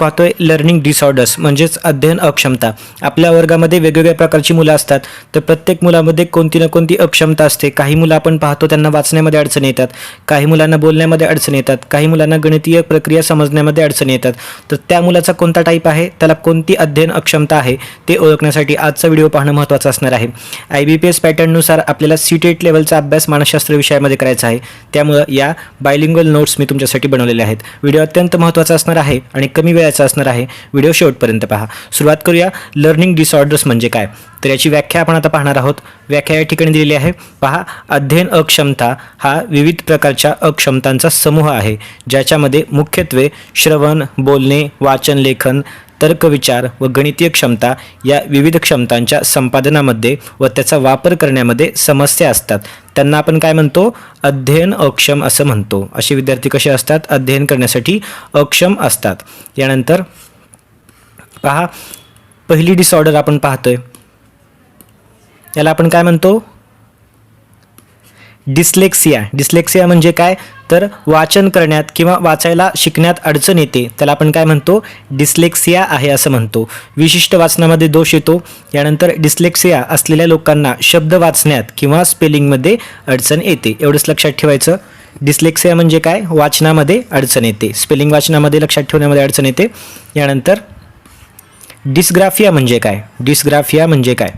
पाहतोय learning disorders म्हणजेच अध्ययन अक्षमता. आपल्या वर्गामध्ये वेगवेगळ्या प्रकारची मुलं असतात तर प्रत्येक मुलामध्ये कोणती ना कोणती अक्षमता असते. काही मुलं आपण पाहतो त्यांना वाचण्यामध्ये अडचणी येतात. काही मुलांना बोलण्यामध्ये अडचणी येतात. काही मुलांना गणितीय प्रक्रिया समजण्यामध्ये अडचणी येतात. तर त्या मुलाचा कोणता टाईप आहे? त्याला कोणती अध्ययन अक्षमता आहे? ते ओळखण्यासाठी आजचा व्हिडिओ पाहणं महत्त्वाचं असणार आहे. आय बी पी एस पॅटर्ननुसार आपल्याला सी टेट लेवलचा अभ्यास मानसशास्त्र विषयामध्ये करायचा आहे. त्यामुळं या बायलिंग्वल नोट्स मी तुमच्यासाठी बनवलेले आहेत. व्हिडिओ अत्यंत महत्त्वाचा असणार आहे आणि कमी वेळ वेळाचा असणार आहे. व्हिडिओ शेवटपर्यंत पहा. सुरुवात करूया. लर्निंग डिसऑर्डर्स म्हणजे काय? तर याची व्याख्या आपण आता पाहणार आहोत. व्याख्या या ठिकाणी दिलेली आहे. पहा अध्ययन अक्षमता हा विविध प्रकारच्या अक्षमतांचा समूह आहे ज्याच्यामध्ये मुख्यत्वे श्रवण बोलणे वाचन लेखन तर्कविचार व गणितीय क्षमता या विविध क्षमतांच्या संपादनामध्ये व त्याचा वापर करण्यामध्ये समस्या असतात. त्यांना आपण काय म्हणतो? अध्ययन अक्षम असं म्हणतो. असे विद्यार्थी कसे असतात? अध्ययन करण्यासाठी अक्षम असतात. यानंतर पहा पहिली डिसऑर्डर आपण पाहतोय. याला आपण काय म्हणतो? डिस्लेक्सिया डिस्लेक्सिया म्हणजे काय? तर वाचन करण्यात किंवा वाचायला शिकण्यात अडचण येते. त्याला आपण काय म्हणतो? डिस्लेक्सिया आहे असं म्हणतो. विशिष्ट वाचनामध्ये दोष येतो. यानंतर डिस्लेक्सिया असलेल्या लोकांना शब्द वाचण्यात किंवा स्पेलिंगमध्ये अडचण येते. एवढंच लक्षात ठेवायचं. डिस्लेक्सिया म्हणजे काय? वाचनामध्ये अडचण येते. स्पेलिंग वाचनामध्ये लक्षात ठेवण्यामध्ये अडचण येते. यानंतर डिस्ग्राफिया म्हणजे काय? डिस्ग्राफिया म्हणजे काय?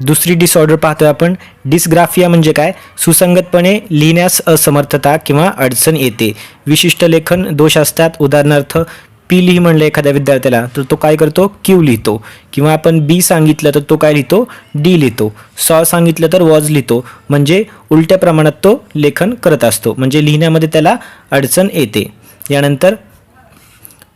दुसरी डिसऑर्डर पाहतोय आपण. डिस्ग्राफिया म्हणजे काय? सुसंगतपणे लिहिण्यास असमर्थता किंवा अडचण येते. विशिष्ट लेखन दोष असतात. उदाहरणार्थ पी लिही म्हणलं एखाद्या विद्यार्थ्याला तर तो काय करतो? क्यू लिहितो. किंवा आपण बी सांगितलं तर तो काय लिहितो? डी लिहितो. सॉ सांगितलं तर वॉज लिहितो. म्हणजे उलट्या प्रमाणात तो लेखन करत असतो. म्हणजे लिहिण्यामध्ये त्याला अडचण येते. यानंतर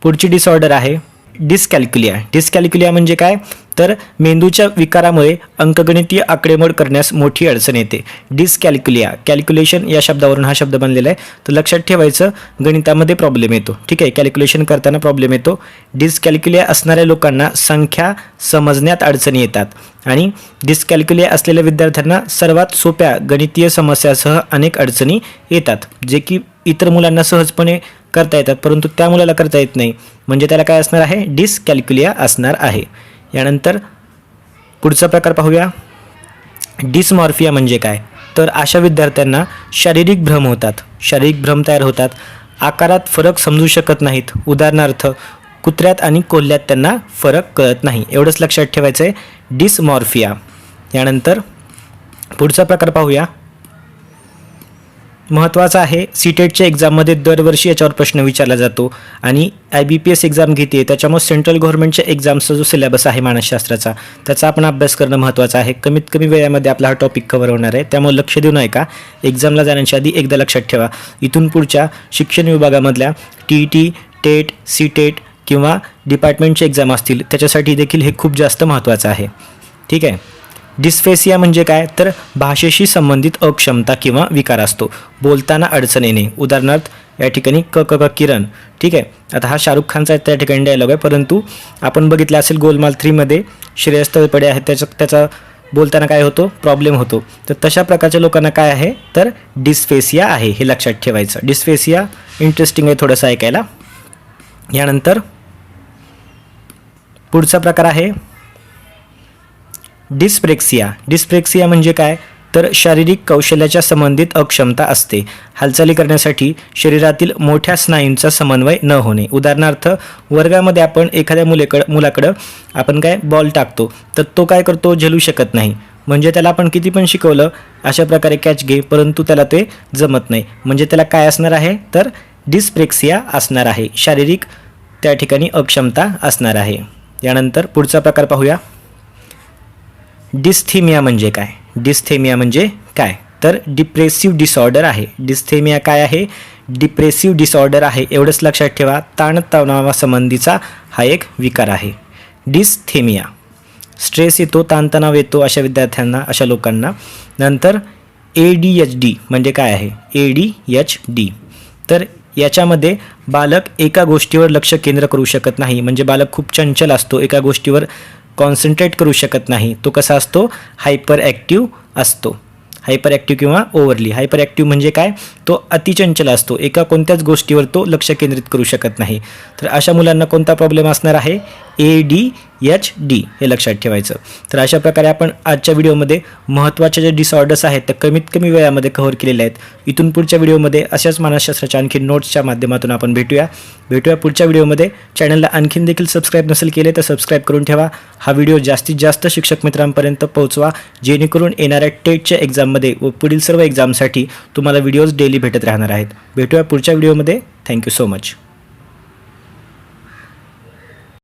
पुढची डिसऑर्डर आहे. डिस्कॅल्क्युलिया डिस्कॅल्क्युलिया म्हणजे काय? तर मेंदूच्या विकारामुळे अंकगणितीय आकडेमोड करण्यास मोठी अडचण येते. डिस्कॅल्क्युलिया कॅल्क्युलेशन या शब्दावरून हा शब्द बनलेला आहे. तर लक्षात ठेवायचं गणितामध्ये प्रॉब्लेम येतो. ठीक आहे? कॅल्क्युलेशन करताना प्रॉब्लेम येतो. डिस्कॅल्क्युलिया असणाऱ्या लोकांना संख्या समजण्यात अडचणी येतात. आणि डिस्कॅल्क्युलिया असलेल्या विद्यार्थ्यांना सर्वात सोप्या गणितीय समस्यासह अनेक अडचणी येतात जे की इतर मुलांना सहजपणे करता येतात परंतु त्या मुलाला करता येत नाही. म्हणजे त्याला काय असणार आहे? डिस्कॅल्क्युलिया असणार आहे. यानंतर पुढचा प्रकार पाहूया. डिसमॉर्फिया म्हणजे काय? तर अशा विद्यार्थ्यांना शारीरिक भ्रम होतात. शारीरिक भ्रम तयार होतात. आकारात फरक समजू शकत नाहीत. उदाहरणार्थ कुत्र्यात आणि कोल्ह्यात त्यांना फरक कळत नाही. एवढंच लक्षात ठेवायचं आहे डिसमॉर्फिया यानंतर पुढचा प्रकार पाहूया. महत्त्वाचं आहे. सी टेटच्या एक्झाममध्ये दरवर्षी याच्यावर प्रश्न विचारला जातो आणि I B P S exam घेते. त्याच्यामुळे सेंट्रल गव्हर्नमेंटच्या एक्झामचा जो सिलेबस आहे मानसशास्त्राचा त्याचा आपण अभ्यास करणं महत्त्वाचं आहे. कमीत कमी वेळामध्ये आपला हा टॉपिक कव्हर होणार आहे. त्यामुळे लक्ष देऊ नये का एक्झामला जाण्याच्या आधी एकदा लक्षात ठेवा. इथून पुढच्या शिक्षण विभागामधल्या T T TET C TET किंवा डिपार्टमेंटचे एक्झाम असतील त्याच्यासाठी देखील हे खूप जास्त महत्त्वाचं आहे. ठीक आहे? डिस्फेसिया म्हणजे काय? तर भाषेशी संबंधित अक्षमता किंवा विकार असतो. बोलताना अडचण येणे. उदाहरणार्थ या ठिकाणी क क क किरण. ठीक आहे? आता हा शाहरुख खानचा त्या ठिकाणी डायलॉग आहे. परंतु आपण बघितलं असेल गोलमाल थ्रीमध्ये श्रेयस तळपडे आहेत. त्याच्या त्याचा बोलताना काय होतो? प्रॉब्लेम होतो. तर तशा प्रकारच्या लोकांना काय आहे? तर डिस्फेसिया आहे हे लक्षात ठेवायचं. डिस्फेसिया इंटरेस्टिंग आहे थोडंसं ऐकायला. यानंतर पुढचा प्रकार आहे. डिस्प्रेक्सिया. डिस्प्रेक्सिया म्हणजे काय? तर शारीरिक कौशल्याच्या संबंधित अक्षमता असते. हालचाली करण्यासाठी शरीरातील मोठ्या स्नायूंचा समन्वय न होणे. उदाहरणार्थ वर्गामध्ये आपण एखाद्या मुलेकडं मुलाकडं आपण काय बॉल टाकतो तर तो काय करतो? झेलू शकत नाही. म्हणजे त्याला आपण किती पण शिकवलं अशा प्रकारे कॅच घे परंतु त्याला ते जमत नाही. म्हणजे त्याला काय असणार आहे? तर डिस्प्रेक्सिया असणार आहे. शारीरिक त्या ठिकाणी अक्षमता असणार आहे. यानंतर पुढचा प्रकार पाहूया. डिस्थेमिया म्हणजे काय? डिस्थेमिया म्हणजे काय? तर डिप्रेसिव्ह डिसऑर्डर आहे. डिस्थेमिया काय आहे? डिप्रेसिव्ह डिसऑर्डर आहे. एवढंच लक्षात ठेवा. ताणतणावासंबंधीचा हा एक विकार आहे. डिस्थेमिया. स्ट्रेस येतो ताणतणाव येतो अशा विद्यार्थ्यांना अशा लोकांना. नंतर ए डी एच डी म्हणजे काय आहे? A D H D. तर याच्यामध्ये बालक एका गोष्टीवर लक्ष केंद्र करू शकत नाही. म्हणजे बालक खूप चंचल असतो. एका गोष्टीवर कॉन्सन्ट्रेट करू शकत नाही. तो कसा असतो? हायपर ॲक्टिव्ह असतो. हायपर ॲक्टिव्ह किंवा ओव्हरली हायपर ॲक्टिव्ह म्हणजे काय? तो अतिचंचल असतो. एका कोणत्याच गोष्टीवर तो लक्ष केंद्रित करू शकत नाही. तर अशा मुलांना कोणता प्रॉब्लेम असणार आहे? ए डी एच डी हे लक्षात ठेवायचं. तर अशा प्रकारे आपण आजच्या व्हिडिओमध्ये महत्त्वाचे जे डिसऑर्डर्स आहेत ते कमीत कमी वेळामध्ये कव्हर केलेले आहेत. इथून पुढच्या व्हिडिओमध्ये अशाच मानसशास्त्राच्या आणखी नोट्सच्या माध्यमातून आपण भेटूया. भेटूया पुढच्या व्हिडिओमध्ये. चॅनलला आणखीन देखील सबस्क्राईब नसेल केले तर सबस्क्राईब करून ठेवा. हा व्हिडिओ जास्तीत जास्त शिक्षक मित्रांपर्यंत पोहोचवा. जेणेकरून येणाऱ्या टेटच्या एक्झाममध्ये व पुढील सर्व एक्झामसाठी तुम्हाला व्हिडिओज डेली भेटत राहणार आहेत. भेटूया पुढच्या व्हिडिओमध्ये. Thank you so much